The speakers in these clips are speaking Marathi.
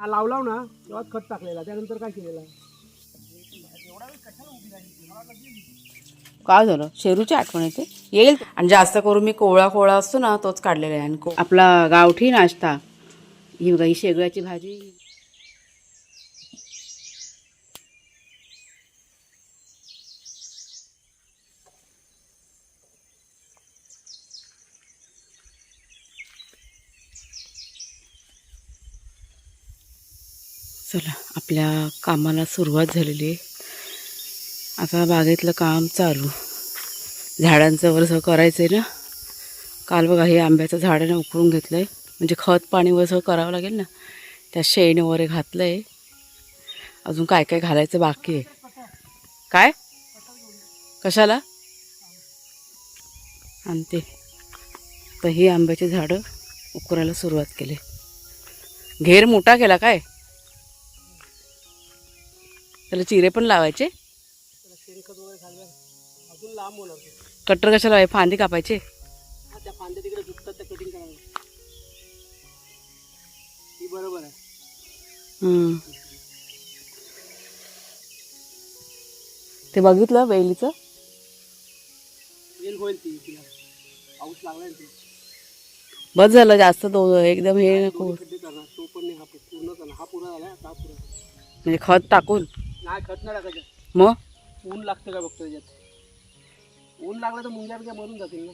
हा लावलाव ना. तेव्हा खत टाकलेला त्यानंतर काय केलेलं काय झालं? शेरूची आठवण येते? येईल. आणि जास्त करून मी कोवळा कोवळा असतो ना तोच काढलेला आहे. आणि आपला गावठी नाश्ता. ही बघा ही भाजी. चला आपल्या कामाला सुरुवात झालेली आहे. आता बागेतलं काम चालू. झाडांचं वरसं करायचं आहे ना? काल बघा हे आंब्याचं झाडं ना उकळून घेतलं आहे म्हणजे खत पाणी वरसं करावं लागेल ना? त्या शेण वगैरे घातलं आहे अजून काय काय घालायचं बाकी आहे? काय? कशाला? आणते. तर ही आंब्याची झाडं उकरायला सुरुवात केली. घेर मोठा केला काय? त्याला चिरे पण लावायचे. कट्टर कशाला आहे फांदी कापायचे. बरोबर आहे. ते बघितलं वेलीचं? वेल होईल ती तिला पाऊस लागला बस झालं. जास्त तो एकदम हे नको हा हा हा म्हणजे खत टाकून. नाही खत नाही टाकायचं. मग? ऊन लागतं का बघतो त्याच्यात? ऊन लागलं तर मुंग्या बिंग्या मरून जातील ना.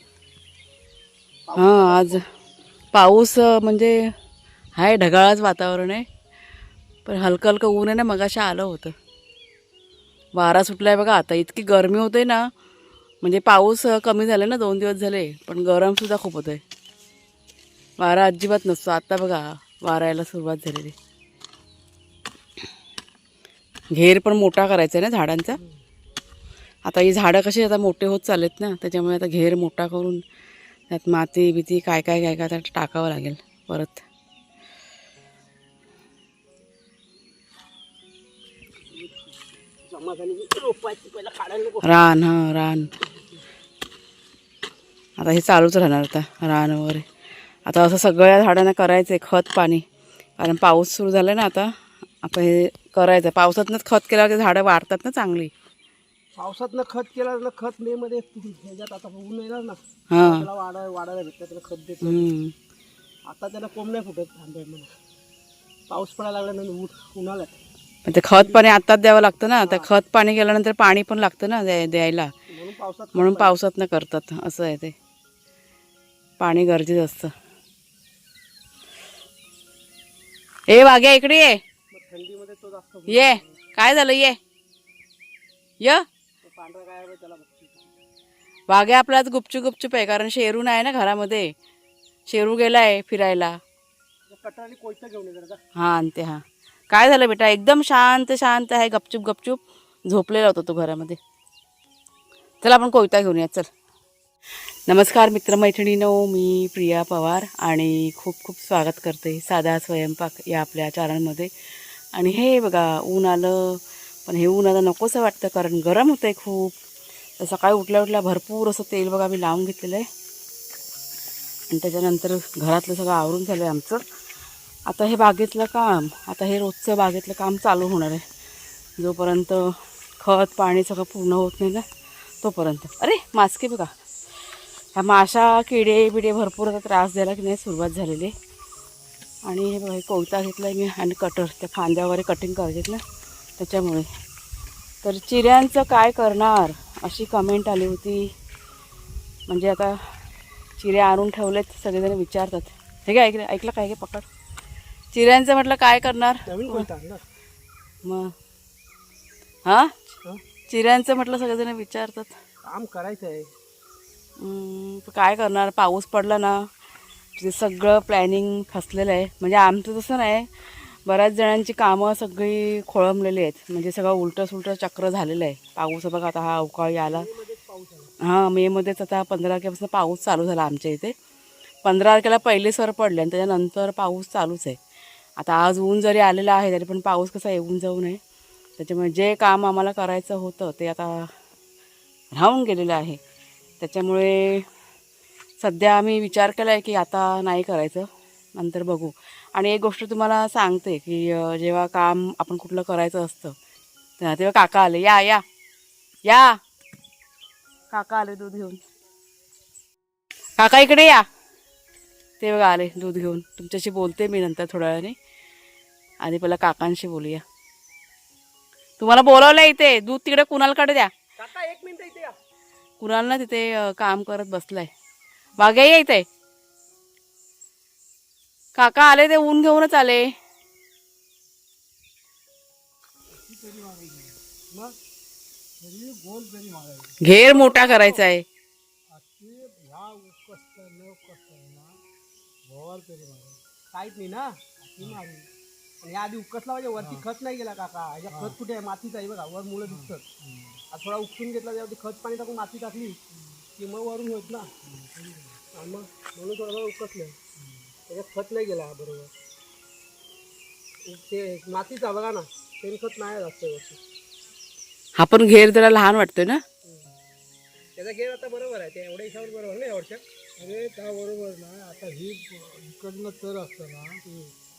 हां आज पाऊस अं, म्हणजे आहे ढगाळच वातावरण आहे. पण हलकं हलकं ऊन आहे ना मगाशी आलं होतं. वारा सुटला आहे बघा आता इतकी गरमी होते ना म्हणजे पाऊस अं, कमी झाला ना दोन दिवस झाले पण गरमसुद्धा खूप होतं आहे वारा अजिबात नसतो. आत्ता बघा वारा यायला सुरुवात झालेली. घेर पण मोठा करायचा आहे ना झाडांचा? आता ही झाडं कशी आता मोठे होत चाललेत ना त्याच्यामुळे आता घेर मोठा करून त्यात माती बिती काय काय काय काय त्यात टाकावं लागेल परत. रान हां रान. आता हे चालूच राहणार आता रान वगैरे. आता असं सगळ्या झाडांना करायचं आहे खत पाणी. कारण पाऊस सुरू झाला ना आता आता हे करायचं. पावसातनंच खत केल्यावर ते झाडं वाढतात ना चांगली. पावसातनं खत केलं ना खत मे मध्ये ह्याच्यात आता ऊन येणार ना. हां. त्याला वाढाय वाढायला भेटतं त्याला खत देत हम्म. आता त्याला कोंब नाही फुटत आंब्यामध्ये पाऊस पडायला लागला ना ऊन उन्हाळ्यात पण ते खत पाणी आत्ताच द्यावं लागतं ना. त्या खत पाणी केल्यानंतर पाणी पण लागतं ना द्या- द्यायला. म्हणून पावसात म्हणून पावसात करतात असं आहे ते. पाणी गरजेचं असतं. ए वाघ्या इकडे ये मग थंडीमध्ये तो जास्त ये काय झालं ये. य. तो वाघ्या आपला आज गुपचूप गुपचूप आहे कारण शेरू नाही ना घरामध्ये. शेरू गेलाय फिरायला. हा आणते हा. काय झालं बेटा? एकदम शांत शांत आहे गपचूप गपचूप. झोपलेला होता तो घरामध्ये. चल आपण कोयता घेऊन या चल. नमस्कार मित्रमैत्रिणीनो मी प्रिया पवार आणि खूप खूप स्वागत करते साधा स्वयंपाक या आपल्या चॅनलमध्ये आणि हे बघा ऊन आलं. पण हे ऊन आता नकोसं वाटतं कारण गरम होतं आहे खूप. तर सकाळी उठल्या उठल्या भरपूर असं तेल बघा मी लावून घेतलेलं आहे. आणि त्याच्यानंतर घरातलं सगळं आवरून झालं आहे आमचं. आता हे बागेतलं काम आता हे रोजचं बागेतलं काम चालू होणार आहे. जोपर्यंत खत पाणी सगळं पूर्ण होत नाही ना तोपर्यंत. अरे मास्के बघा. ह्या माशा किडे बिडे भरपूर आता त्रास द्यायला की नाही सुरुवात झालेली आहे. आणि हे बघा कोयता घेतला आहे मी आणि कटर त्या फांद्या वगैरे कटिंग करायचे ना त्याच्यामुळे. तर चिऱ्यांचं काय करणार? अशी कमेंट आली होती. म्हणजे आता चिरे आणून ठेवलेत सगळेजण विचारतात. हे काय ऐकलं ऐकलं काय काय पकड? चिऱ्यांचं म्हटलं काय करणार? मग. हां? चिऱ्यांचं म्हटलं सगळेजण विचारतात. काम करायचं आहे काय करणार? पाऊस पडला ना. ते सगळं प्लॅनिंग फसलेलं आहे. म्हणजे आमचं तसं नाही. बऱ्याच जणांची कामं सगळी खोळंबलेली आहेत. म्हणजे सगळं उलटं सुलटं चक्र झालेलं आहे. पाऊस बघा आता हा अवकाळी आला. हां मेमध्येच आता पंधरा तारखेपासून पाऊस चालू झाला आमच्या इथे. पंधरा तारखेला पहिले सर पडले आणि त्याच्यानंतर पाऊस चालूच आहे. आता आज ऊन जरी आलेलं आहे तरी पण पाऊस कसा येऊन जाऊ नये. त्याच्यामुळे जे काम आम्हाला करायचं होतं ते आता राहून गेलेलं आहे. त्याच्यामुळे सध्या आम्ही विचार केला आहे की आता नाही करायचं. नंतर बघू. आणि एक गोष्ट तुम्हाला सांगते की जेव्हा काम आपण कुठलं करायचं असतं तेव्हा काका आले. या या. या. काका आले दूध घेऊन. काका इकडे या. ते बघा आले दूध घेऊन. तुमच्याशी बोलते मी नंतर थोड्या वेळाने. आधी पहिला काकांशी बोलूया. तुम्हाला बोलवलं इथे. दूध तिकडे कुणालकडे द्या. काका एक मिनिट इथे कुणाल ना तिथे काम करत बसलाय. वाघ्या या आहे काका आले ते ऊन घेऊनच आले. मग घेर मोठा करायचा आहे. ना भोवार काहीच नाही ना या आधी उकसला पाहिजे वरती खत नाही गेला काका ह्याच्या खत कुठे आहे मातीच आहे बघा वर मुलं दिसतात आज थोडा उपसून घेतला त्यावरती खत पाणी टाकून माती टाकली की मग वरून होत ना आणि मग म्हणून थोडं उकसलं. त्याच्यात खत नाही गेला बरोबर. ते मातीचा बघा ना शेणखत नाही जास्त वरती हा पण घेर जरा लहान वाटतोय ना? त्याचा गेम आता बरोबर आहे ते एवढ्या हिशावर बरोबर ना या वर्षात? अरे त्या बरोबर ना आता ही इकडनं चर असतं ना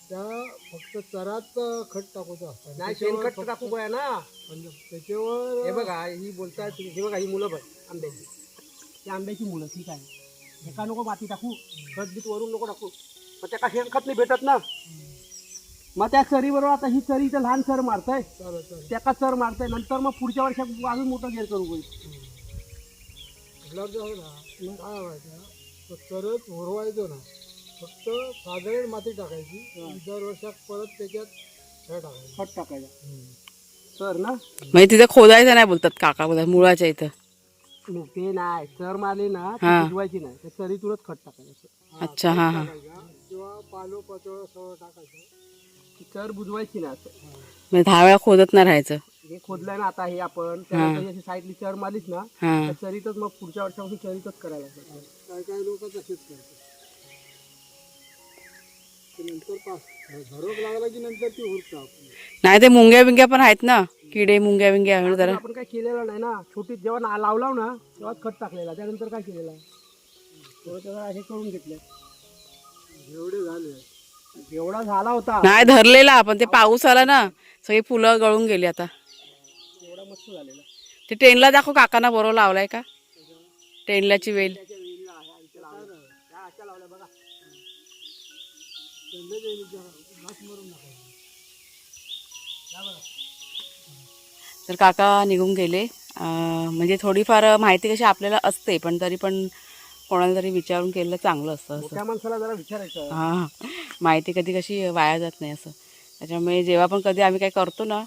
त्या फक्त चरात खत टाकूचं असतं. नाही शेणखत टाकू बया ना. म्हणजे त्याच्यावर हे बघा ही बोलतात हे बघा ही मुलं बघ आंब्याची. ही आंब्याची मुलं ठीक आहे. एका नको माती टाकू खत बीत वरून नको टाकू. मग त्या शेणखत नाही भेटत ना. मग त्या चरी बरोबर आता ही चरी तर लहान चर मारताय. त्याका चर मारताय. नंतर मग पुढच्या वर्षात अजून मोठं गेर करू होईल. काय व्हायचं तरच होरवायचो ना. फक्त साधारण माती टाकायची दर वर्षात परत त्याच्यात हे टाकायचं. खत टाकायचं. सर ना? म्हणजे तिथे खोदायचं नाही बोलतात काका बोलतात मुळाच्या इथं. ते नाही. चर मारली ना ती हा. भिजवायची नाही. त्या चरीतूनच खत टाकायचं अच्छा हा हा. किंवा पालो पचोळ सगळं टाकायचं. ती चर बुजवायची ना असं. म्हणजे दहा वेळा खोदत नाही राहायचं. हे खोदलंय ना आता हे आपण. त्यानंतर अशी साईडली चर मारलीच ना हा. त्या चरीतच मग पुढच्या वर्षापासून चरीतच करायला लागतं काय काय लोक तसेच करतात नंतर पास झरोक लागला की नंतर ती उरतं नाही ते मुंग्या बिंग्या पण आहेत ना. किडे मुंग्या बिंग्या जरा. आपण काय केलेलं नाही ना. छोटी जेव्हा ना लावलाव ना तेव्हा खत टाकलेला. त्यानंतर काय केलेलं थोडं हे करून घेतलं. एवढे झाले. एवढा झाला होता. नाही धरलेला पण ते पाऊस आला ना सगळी फुलं गळून गेली आता. एवढा मस्त झालेला. ते ट्रेनला दाखव काकांना बरोबर लावलाय का? ट्रेनलाची वेल. तर काका निघून गेले. म्हणजे थोडीफार माहिती कशी आपल्याला असते पण तरी पण कोणाला तरी विचारून केलेलं चांगलं असतं असं. माणसाला जरा विचारायचं. हां माहिती कधी कशी वाया जात नाही असं. त्याच्यामुळे जेव्हा पण कधी आम्ही काय करतो ना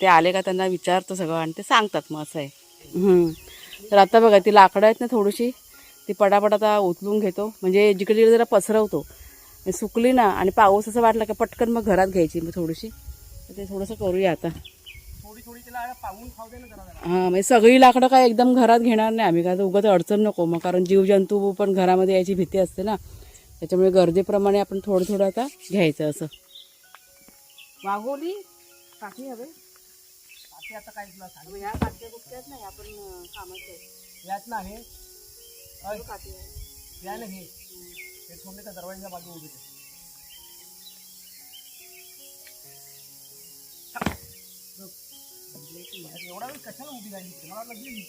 ते आले का त्यांना विचारतो सगळं आणि ते सांगतात मग असं आहे. हम्म. तर आता बघा ती लाकडं आहेत ना थोडीशी ती पटापट आता उचलून घेतो. म्हणजे जिकडे जिकडे जरा पसरवतो. सुकली ना आणि पाऊस असं वाटला का पटकन मग घरात घ्यायची मग थोडीशी. तर ते थोडंसं करूया आता. थोडी थोडी त्याला पाहून खाऊ दे ना जरा जरा. हां म्हणजे सगळी लाकडं काय एकदम घरात घेणार नाही आम्ही. काय तर उगाच अडचण नको. मग कारण जीवजंतू पण घरामध्ये यायची भीती असते ना. त्याच्यामुळे गरजेप्रमाणे आपण थोडं थोडं आता घ्यायचं असं. वाघोली काठी हवे. काठी आता काय तुला सांग? ह्या काटक्या कुठल्याच नाही आपण कामाचं यात ना हे अय, या ना हे सोडले त्या दरवाजाच्या बाजू उभी. एवढा वेळ कशाला उभी राहिली? मला वाटलं गेली.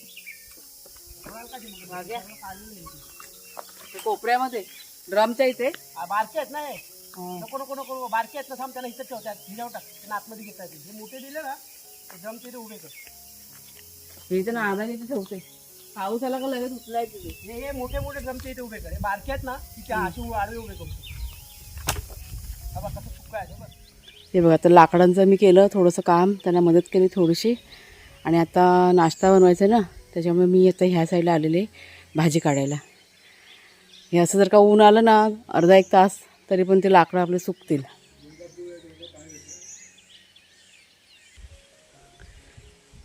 मला वाटलं कशी उभी राहिली? मला काढली नाही ती. कोपऱ्यामध्ये ड्रमच्या इथे. बारके आहेत ना हे. नको नको नको बारके आहेत ना थांब त्याला इथं ठेवतात हिजावर टाक त्यांना आतमध्ये घेता येतील. हे मोठे दिले ना ते ड्रमचे इथे उभे कर. इथे ना आधार इथे ठेवते. पाऊस आला का लगेच उचलाय तिथे हे हे मोठे मोठे ड्रमचे इथे उभे कर. हे बारके आहेत ना तिथे अशी आडवे उभे करू बघ कसं सुक्का आहे बघ. हे बघा तर लाकडांचं मी केलं थोडंसं काम त्यांना मदत केली थोडीशी. आणि आता नाश्ता बनवायचा आहे ना त्याच्यामुळे मी आता ह्या साईडला आलेले भाजी काढायला. हे असं जर का ऊन आलं ना अर्धा एक तास तरी पण ते लाकडं आपले सुकतील.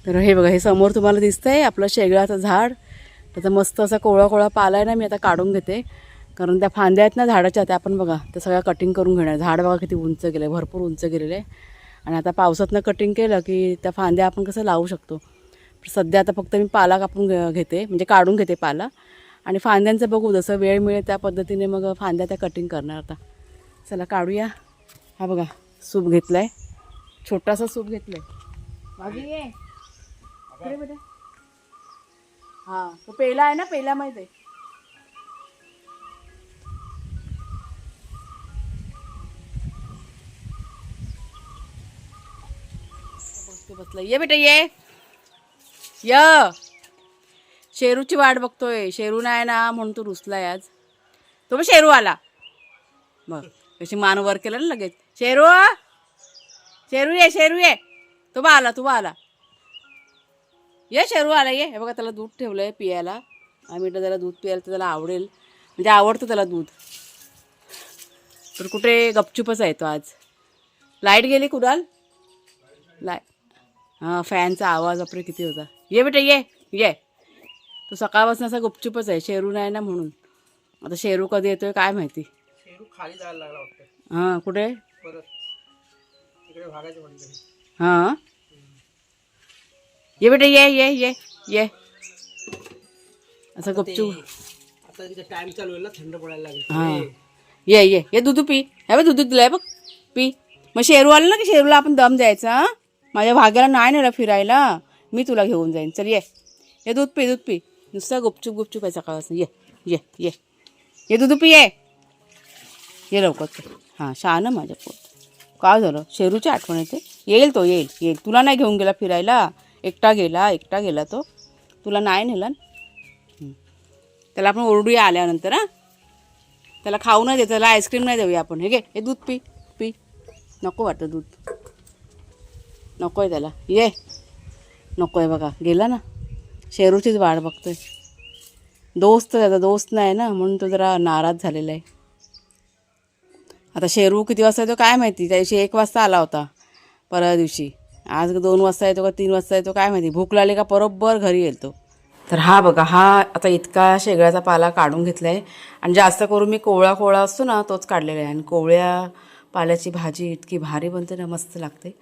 तर हे बघा हे समोर तुम्हाला दिसतं आहे आपलं शेगळाचं झाड. त्याचा मस्त असा कोवळा कोवळा पाला आहे ना मी आता काढून घेते. कारण त्या फांद्या आहेत ना झाडाच्या त्या आपण बघा त्या सगळ्या कटिंग करून घेणार. झाड बघा किती उंच गेलं आहे भरपूर उंच गेलेलं. आहे आणि आता पावसातनं कटिंग केलं की त्या फांद्या आपण कसं लावू शकतो. सध्या आता फक्त मी पाला कापून घेते म्हणजे काढून घेते पाला. आणि फांद्यांचं बघू जसं वेळ मिळेल त्या पद्धतीने मग फांद्या त्या कटिंग करणार आता. चला काढूया. हा बघा सूप घेतलाय. छोटासा सूप घेतला आहे इकडे बेटा हा तो पेला आहे ना पेला माहीत आहे. बसला ये बेटा ये. य. शेरूची वाट बघतोय. शेरू नाही ना म्हणून तू रुसलाय आज. तो मग शेरू आला. बघ कशी मान वर केलं ना लगेच. शेरू! शेरू ये शेरू ये. तो बा आला तू बा आला. ये शेरू आला ये. हे बघा त्याला दूध ठेवलंय पियाला आम्ही म्हटलं त्याला दूध पियायला तर त्याला आवडेल. म्हणजे आवडतं त्याला दूध. तर कुठे गपचूपच आहे तो आज. लाइट गेली कुडाल लाय हां फॅनचा आवाज बापरे किती होता. ये बेटा ये ये. तो सकाळपासून असा गुपचूपच आहे शेरू नाही ना म्हणून. आता शेरू कधी येतोय काय माहिती? शेरू खाली जायला लागला वाटतं. हां कुठे? परत. इकडे भागायचं म्हणजे हां? ये बेटा ये ये ये ये. असं गुपचूप आता तिथे टाइम चालू आहे ना थंड पडायला हां. लागेल ये ये ये दूध पी. हे बघ दूध दिलंय बघ. पी. मग शेरू आलं ना की शेरूला आपण दम द्यायचा? माझ्या भाग्याला नाही नेलं फिरायला. मी तुला घेऊन जाईन. चल ये. ये दूध पी दूध पी. नुसतं गुपचूप गुपचूप आहे सकाळपासून ये ये ये. ये दूध पी ये. ये लवकर हां शहाणं माझं पोट काय झालं? शेरूची आठवण येते? येईल तो येईल येईल. तुला नाही घेऊन गेला फिरायला? एकटा गेला एकटा गेला तो. तुला नाही नेला? त्याला आपण ओरडूया आल्यानंतर हां? त्याला खाऊ नाही दे त्याला आईस्क्रीम नाही देऊया आपण. हे घे हे दूध पी पी. नको वाटतं दूध. नको आहे त्याला. ये. नको आहे बघा. गेला ना? शेरूचीच वाट बघतोय. दोस्त त्याचा दोस्त नाही ना म्हणून तो जरा नाराज झालेला आहे. आता शेरू किती वाजता येतो काय माहिती? त्या दिवशी एक वाजता आला होता परवा दिवशी. आज दोन वाजता येतो का तीन वाजता येतो काय माहिती. भूक लागली का बरोबर घरी येईल तो तर हा बघा हा आता इतका शेगळ्याचा पाला काढून घेतला आहे आणि जास्त करून मी कोवळा कोवळा असतो ना तोच काढलेला आहे. आणि कोवळ्या पाल्याची भाजी इतकी भारी बनते ना मस्त लागते.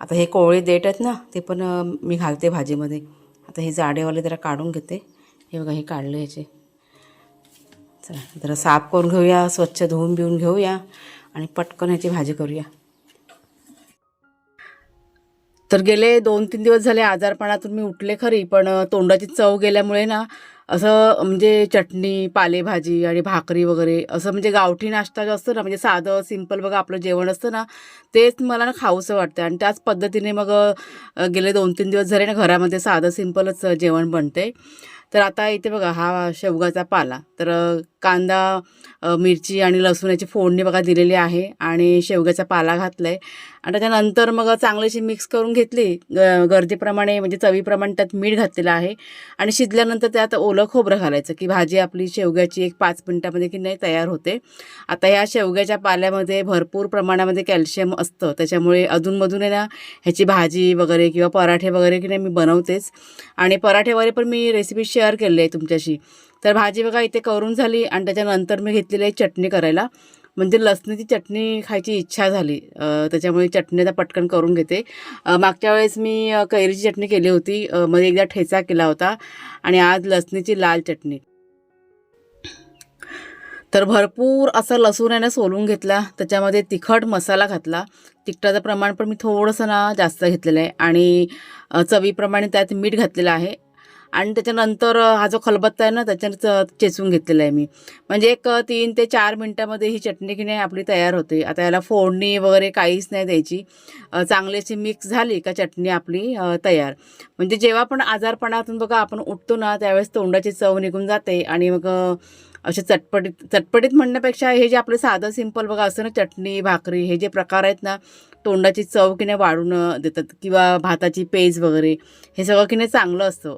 आता हे कोवळे देठ आहेत ना ते पण मी घालते भाजीमध्ये. आता हे जाडेवाले जरा काढून घेते. हे बघा हे काढले ह्याचे चला जरा साफ करून घेऊया स्वच्छ धुवून बिवून घेऊया. आणि पटकन ह्याची भाजी करूया. तर गेले दोन तीन दिवस झाले आजारपणातून मी उठले खरी पण तोंडाची चव गेल्यामुळे ना असं म्हणजे चटणी पालेभाजी आणि भाकरी वगैरे असं म्हणजे गावठी नाश्ता जो असतो ना म्हणजे साधं सिंपल बघा आपलं जेवण असतं ना तेच मला ना खाऊसं वाटतं आणि त्याच पद्धतीने मग गेले दोन तीन दिवस झाले ना घरामध्ये साधं सिंपलच जेवण बनते तर आता इथे बघा हा शेवगाचा पाला. तर कांदा मिरची आणि लसूणाची फोडणी बघा दिलेली आहे आणि शेवग्याचा पाला घातला आहे आणि त्याच्यानंतर मग चांगलीशी मिक्स करून घेतली. ग गर्दीप्रमाणे म्हणजे चवीप्रमाणे त्यात मीठ घातलेलं आहे. आणि शिजल्यानंतर त्यात ओलं खोबरं घालायचं की भाजी आपली शेवग्याची एक पाच मिनटामध्ये की नाही तयार होते. आता या शेवग्याच्या पाल्यामध्ये भरपूर प्रमाणामध्ये कॅल्शियम असतं. त्याच्यामुळे अधूनमधून आहे ना ह्याची भाजी वगैरे किंवा पराठे वगैरे की नाही मी बनवतेच. आणि पराठे वगैरे पण मी रेसिपी शेअर केली आहे तुमच्याशी. तर भाजी बघा इथे करून झाली आणि त्याच्यानंतर मी घेतलेली आहे चटणी करायला. म्हणजे लसणीची चटणी खायची इच्छा झाली. त्याच्यामुळे चटणी आता पटकन करून घेते. मागच्या वेळेस मी कैरीची चटणी केली होती. मध्ये एकदा ठेचा केला होता आणि आज लसणीची लाल चटणी. तर भरपूर असं लसूण आहे ना सोलून घेतला. त्याच्यामध्ये तिखट मसाला घातला. तिखटाचं प्रमाण पण मी थोडंसं ना जास्त घेतलेलं आहे. आणि चवीप्रमाणे त्यात मीठ घातलेलं आहे. आणि त्याच्यानंतर हा जो खलबत्ता आहे ना त्याच्यात च- चेचून घेतलेला आहे मी. म्हणजे एक तीन ते चार मिनटामध्ये ही चटणी की नाही आपली तयार होते. आता याला फोडणी वगैरे काहीच नाही द्यायची. चांगली अशी मिक्स झाली का चटणी आपली तयार. म्हणजे जेव्हा पण आजारपणातून बघा आपण उठतो ना त्यावेळेस तोंडाची चव निघून जाते आणि मग असे चटपटीत चटपटीत म्हणण्यापेक्षा हे जे आपलं साधं सिंपल बघा असं ना चटणी भाकरी हे जे प्रकार आहेत ना तोंडाची चव की नाही वाढून देतात. किंवा भाताची पेज वगैरे हे सगळं की नाही चांगलं असतं.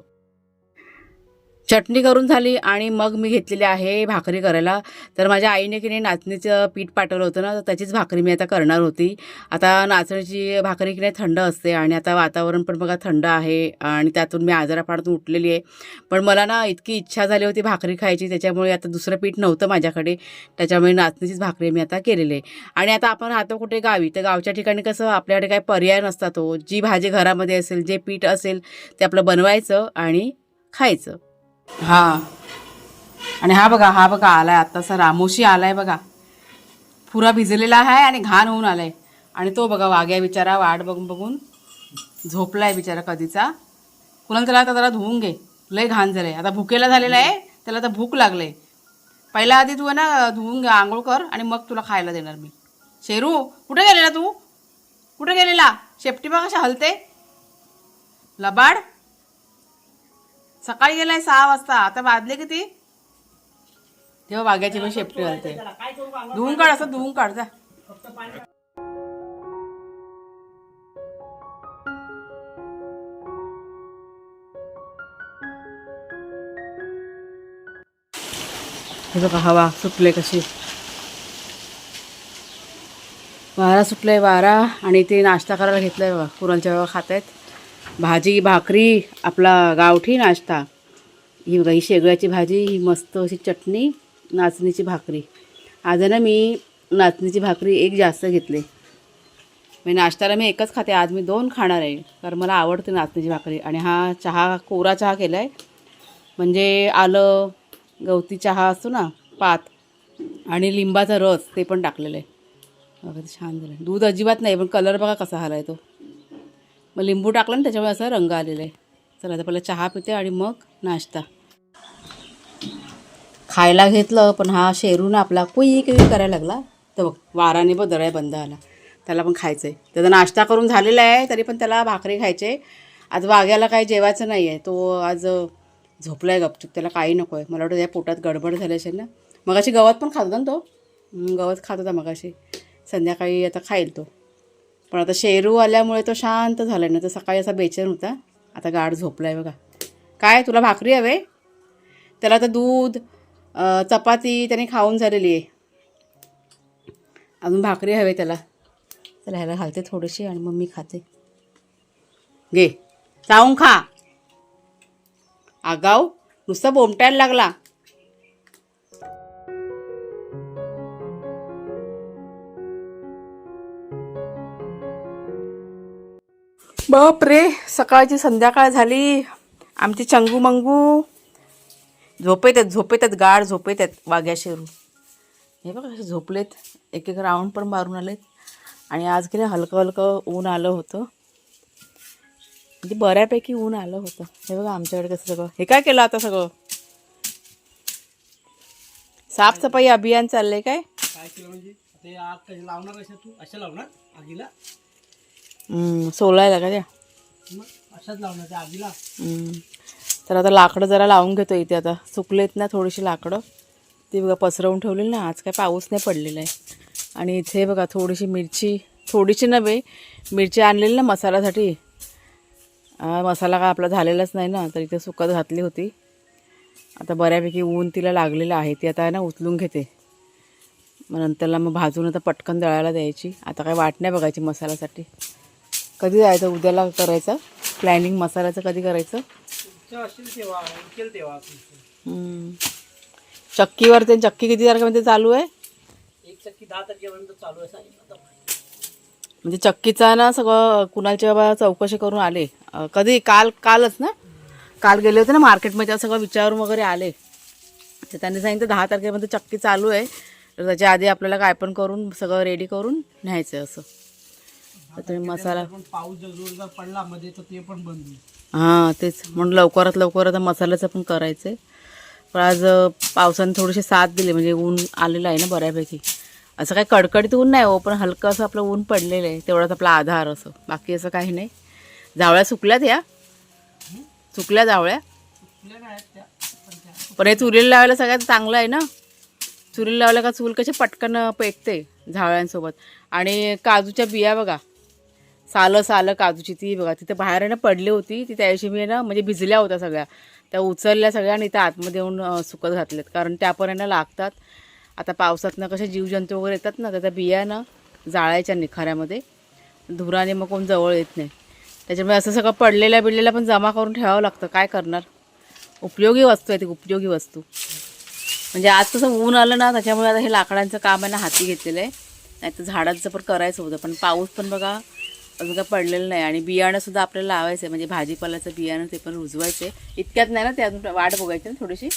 चटणी करून झाली आणि मग मी घेतलेली आहे भाकरी करायला. तर माझ्या आईने की नाही नाचणीचं पीठ पाठवलं होतं ना तर त्याचीच भाकरी मी आता करणार होती. आता नाचणीची भाकरी की नाही थंड असते आणि आता वातावरण पण बघा थंड आहे आणि त्यातून मी आजारापाडातून उठलेली आहे. पण मला ना इतकी इच्छा झाली होती भाकरी खायची त्याच्यामुळे आता दुसरं पीठ नव्हतं माझ्याकडे. त्याच्यामुळे नाचणीचीच भाकरी मी आता केलेली आहे. आणि आता आपण राहतो कुठे गावी तर गावच्या ठिकाणी कसं आपल्याकडे काही पर्याय नसतात हो. जी भाजी घरामध्ये असेल जे पीठ असेल ते आपलं बनवायचं आणि खायचं. हा. आणि हा बघा हा बघा आलाय आत्ताचा रामोशी आलाय बघा. पुरा भिजलेला आहे आणि घाण होऊन आलाय. आणि तो बघा वाघ्या बिचारा वाट बघून बघून झोपलाय बिचारा कधीचा. कुणाला त्याला आता जरा धुवून घे. लय घाण झालंय. आता भुकेला झालेला आहे त्याला आता भूक लागले पहिला आधी तू आहे ना धुवून घे आंघोळ कर आणि मग तुला खायला देणार मी. शेरू कुठे गेलेला तू? कुठे गेलेला? शेपटी बघ कशा हलते लबाड. सकाळी गेलाय सहा वाजता. आता वाजले किती? तेव्हा वाघ्याची पण शेपटी घालते धुवून काढ असं धुवून काढ जा. हे बघा हवा सुटले कशी. वारा सुटलाय वारा. आणि ते नाश्ता करायला घेतलाय बघा पुरणच्या बघा खात आहेत भाजी भाकरी आपला गावठी नाश्ता. ही बघा ही शेगळ्याची भाजी ही मस्त अशी चटणी नाचणीची भाकरी. आज आहे ना मी नाचणीची भाकरी एक जास्त घेतली. म्हणजे नाश्त्याला मी एकच खाते. आज मी दोन खाणार आहे. कारण मला आवडते नाचणीची भाकरी. आणि हा चहा कोरा चहा केला आहे म्हणजे आलं गवती चहा असतो ना पात आणि लिंबाचा रस ते पण टाकलेलं आहे. बघा छान झालं दूध अजिबात नाही पण कलर बघा कसा आला आहे तो. मग लिंबू टाकला ना त्याच्यामुळे असा रंग आलेला आहे. चला आता पहिला चहा पिते आणि मग नाश्ता. खायला घेतलं पण हा शेरून आपला कुई कुई करायला लागला. तर बघ वाराने बघ दराय बंद आला त्याला पण खायचं आहे त्याचा नाश्ता करून झालेला आहे तरी पण त्याला भाकरी खायचे आज वाघ्याला काही जेवायचं नाही आहे तो आज झोपला आहे गपचूप. त्याला काही नको आहे मला वाटतं त्या पोटात गडबड झाली असेल ना. मगाशी गवत पण खात होता ना तो? गवत खात होता मगाशी. संध्याकाळी आता खाईल तो. पण आता शेरू आल्यामुळे तो शांत झाला आहे ना तर सकाळी असा बेचैन होता. आता गाढ झोपला आहे बघा. काय? तुला भाकरी हवे? त्याला आता दूध चपाती त्याने खाऊन झालेली आहे. अजून भाकरी हवे त्याला. चला ह्याला घालते थोडीशी आणि मग मी खाते. घे. चावून खा. आगाव नुसता बोमटायला लागला. बाप रे सकाळची संध्याकाळ झाली. आमची चंगू मंगू. झोपेत आहेत झोपेत आहेत गाढ झोपेत आहेत वाघ्या शेरू हे बघा कसे झोपलेत. एक एक राऊंड पण मारून आलेत. आणि आज गेले हलकं हलकं ऊन आलं होतं. म्हणजे बऱ्यापैकी ऊन आलं होतं. हे बघा आमच्याकडे कसं सगळं. हे काय केलं आता सगळं? साफसफाई अभियान चाललंय काय? काय केलं म्हणजे? लावणार तू? लावणार? आगीला? सोलायला का त्या? अशाच लावणार त्या. तर आता लाकडं जरा लावून घेतो इथे आता. सुकलेत ना थोडीशी लाकडं. ती बघा पसरवून ठेवलेली ना. आज काय पाऊस नाही पडलेला आहे. आणि इथे बघा थोडीशी मिरची थोडीशी नव्हे मिरची आणलेली ना मसाल्यासाठी. मसाला काय आपला झालेलाच नाही ना. तर इथे सुकत घातली होती. आता बऱ्यापैकी ऊन तिला लागलेलं आहे. ती आता ना उचलून घेते. मग नंतरला मग भाजून आता पटकन दळायला द्यायची. आता काय वाट नाही बघायची मसाल्यासाठी. कधी जायचं? उद्याला करायचं? प्लॅनिंग मसाल्याचं कधी करायचं? हम्म. चक्कीवर ते चक्की किती तारखेमध्ये चालू आहे? एक चक्की दहा तारखेपर्यंत चालू आहे सांगितलं. म्हणजे चक्कीचा ना सगळं कुणालचे बाबा चौकशी करून आले. अं, कधी? काल कालच ना? काल गेले होते ना मार्केटमध्ये सगळं विचारून वगैरे आले. तर त्यांनी सांगितलं दहा तारखेपर्यंत चक्की चालू आहे. तर त्याच्या आधी आपल्याला काय पण करून सगळं रेडी करून न्यायचं आहे असं. तुम्ही मसाला पाऊस जर जोरदार पडला मध्ये तर ते पण बंद हां तेच. म्हणून लवकरात लवकर आता मसाल्याचं पण करायचं आहे पण आज पावसाने थोडीशी साथ दिली म्हणजे ऊन आलेलं आहे ना बऱ्यापैकी. असं काही कडकडीत ऊन नाही हो पण हलकं असं आपलं ऊन पडलेलं आहे. तेवढाच आपला आधार असं. बाकी असं काही नाही. जावळ्या सुकल्यात या? सुकल्या जावळ्या? पण हे चुलीला लावायला सगळ्यात चांगलं आहे ना? चुलीला लावायला का चूल कशी पटकन पेटते झावळ्यांसोबत आणि काजूच्या बिया बघा. सालं सालं काजूची ती बघा तिथं बाहेर ना पडली होती ती त्या मी ना म्हणजे भिजल्या होत्या सगळ्या. त्या उचलल्या सगळ्या आणि त्या आतमध्ये येऊन सुकत घातलेत. कारण त्या पण आहे ना लागतात. आता पावसातनं कसे जीवजंतू वगैरे येतात ना त्याचा त्या बिया ना जाळायच्या निखाऱ्यामध्ये. धुराने मग कोण जवळ येत नाही. त्याच्यामुळे असं सगळं पडलेल्या बिडलेल्या पण जमा करून ठेवावं लागतं. काय करणार? उपयोगी वस्तू आहे ती उपयोगी वस्तू. म्हणजे आज तसं ऊन आलं ना त्याच्यामुळे आता हे लाकडांचं काम आहे ना हाती घेतलेलं आहे. नाही तर झाडांचं पण करायचं होतं. पण पाऊस पण बघा अजून काय पडलेलं नाही. आणि बियाणं सुद्धा आपल्याला लावायचं आहे म्हणजे भाजीपाल्याचं बियाणं ते पण रुजवायचं आहे इतक्यात नाही ना ते अजून वाट बघायची ना थोडीशी?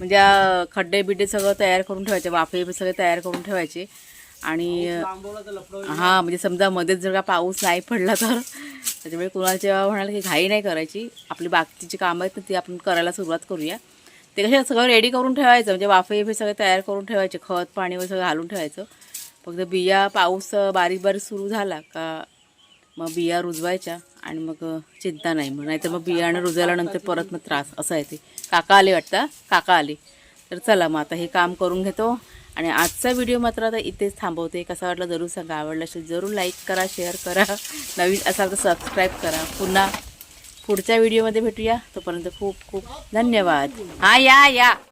म्हणजे खड्डे बिड्डे सगळं तयार करून ठेवायचे. वाफे सगळे तयार करून ठेवायचे. आणि हां म्हणजे समजा मध्येच जर का पाऊस नाही पडला तर त्याच्यामुळे कुणाला जेव्हा म्हणाल की घाई नाही करायची. आपली बाकीची कामं आहेत ना ती आपण करायला सुरुवात करूया. ते कसे सगळं रेडी करून ठेवायचं. म्हणजे वाफे बिफे सगळे तयार करून ठेवायचे. खत पाणी वगैरे सगळं घालून ठेवायचं. फक्त बिया पाऊस बारीक बारीक सुरू झाला का मग बिया रुजवायच्या आणि मग चिंता नाही. मग नाहीतर मग बियाणं रुजवल्यानंतर परत मग त्रास. असं आहे ते. काका आले वाटतं काका आले. तर चला मग आता हे काम करून घेतो. आणि आजचा व्हिडिओ मात्र आता इथेच थांबवते. कसा वाटला जरूर सांगा. आवडला असेल जरूर लाईक करा शेअर करा. नवीन असाल तर सबस्क्राईब करा. पुन्हा पुढच्या व्हिडिओमध्ये भेटूया. तोपर्यंत खूप खूप धन्यवाद. हां या या.